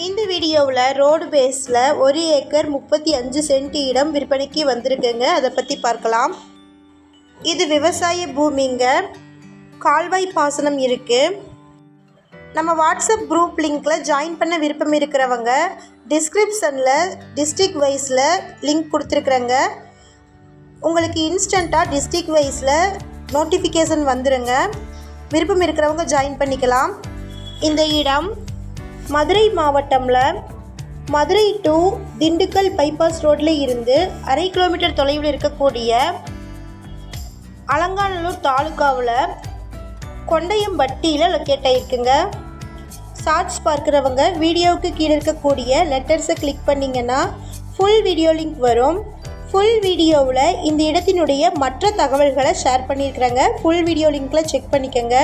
இந்த வீடியோவில் ரோடு பேஸில் ஒரு ஏக்கர் முப்பத்தி அஞ்சு சென்ட் இடம் விற்பனைக்கு வந்திருக்குங்க. அதை பற்றி பார்க்கலாம். இது விவசாய பூமிங்க. கால்வாய் பாசனம் இருக்குது நம்ம வாட்ஸ்அப் குரூப் லிங்க்கில் ஜாயின் பண்ண விருப்பம் இருக்கிறவங்க டிஸ்கிரிப்ஷனில் டிஸ்ட்ரிக் வைஸில் லிங்க் கொடுத்துருக்குறேங்க. உங்களுக்கு இன்ஸ்டண்ட்டாக டிஸ்ட்ரிக் வைஸில் நோட்டிஃபிகேஷன் வந்துடுங்க விருப்பம் இருக்கிறவங்க ஜாயின் பண்ணிக்கலாம். இந்த இடம் மதுரை மாவட்டமில் மதுரை டு திண்டுக்கல் பைபாஸ் ரோட்டில் இருந்து அரை கிலோமீட்டர் தொலைவில் இருக்கக்கூடிய அலங்காநல்லூர் தாலுக்காவில் கொண்டையம்பட்டியில் லொக்கேட் ஆகிருக்குங்க ஷார்ட்ஸ் பார்க்குறவங்க வீடியோவுக்கு கீழே இருக்கக்கூடிய லெட்டர்ஸை கிளிக் பண்ணிங்கன்னா ஃபுல் வீடியோ லிங்க் வரும். ஃபுல் வீடியோவில் இந்த இடத்தினுடைய மற்ற தகவல்களை ஷேர் பண்ணியிருக்கிறாங்க. ஃபுல் வீடியோ லிங்க்கில் செக் பண்ணிக்கோங்க.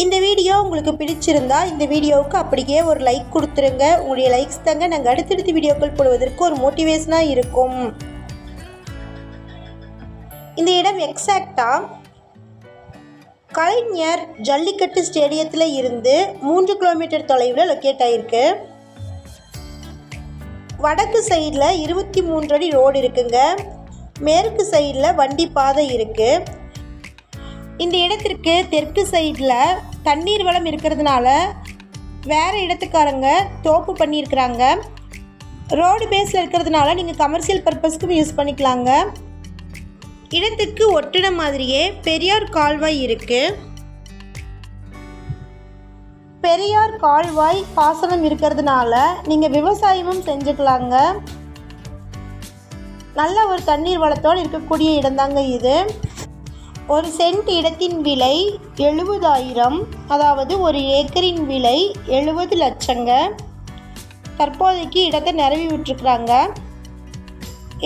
இந்த வீடியோ உங்களுக்கு பிடிச்சிருந்தா இந்த வீடியோவுக்கு அப்படியே ஒரு லைக் கொடுத்துருங்க. உங்களுடைய லைக்ஸ் தாங்க நாங்கள் அடுத்தடுத்த வீடியோக்கள் போடுவதற்கு ஒரு மோட்டிவேஷனாக இருக்கும். இந்த இடம் எக்ஸாக்டாக கலைஞர் ஜல்லிக்கட்டு ஸ்டேடியத்தில் இருந்து மூன்று கிலோமீட்டர் தொலைவில் லொக்கேட் ஆகிருக்கு வடக்கு சைடில் இருபத்தி மூன்று அடி ரோடு இருக்குங்க. மேற்கு சைடில் வண்டி பாதை இருக்குது இந்த இடத்திற்கு தெற்கு சைடில் தண்ணீர் வளம் இருக்கிறதுனால வேறு இடத்துக்காரங்க தோப்பு பண்ணியிருக்கிறாங்க. ரோடு பேஸில் இருக்கிறதுனால நீங்கள் கமர்ஷியல் பர்பஸ்க்கும் யூஸ் பண்ணிக்கலாங்க. இடத்துக்கு ஒட்டின மாதிரியே பெரியார் கால்வாய் இருக்குது பெரியார் கால்வாய் பாசனம் இருக்கிறதுனால நீங்கள் விவசாயமும் செஞ்சுக்கலாங்க. நல்ல ஒரு தண்ணீர் வளத்தோடு இருக்கக்கூடிய இடம்தாங்க இது. ஒரு சென்ட் இடத்தின் விலை எழுபதாயிரம் அதாவது ஒரு ஏக்கரின் விலை எழுபது லட்சங்க. தற்போதைக்கு இடத்தை நிரவி விட்டுருக்குறாங்க.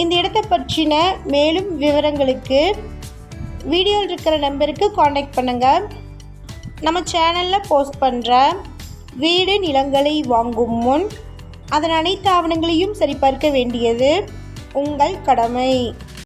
இந்த இடத்தை பற்றின மேலும் விவரங்களுக்கு வீடியோவில் இருக்கிற நம்பருக்கு காண்டாக்ட் பண்ணுங்கள் நம்ம சேனலில் போஸ்ட் பண்ணுற வீடு நிலங்களை வாங்கும் முன் அதன் அனைத்து ஆவணங்களையும் சரிபார்க்க வேண்டியது உங்கள் கடமை.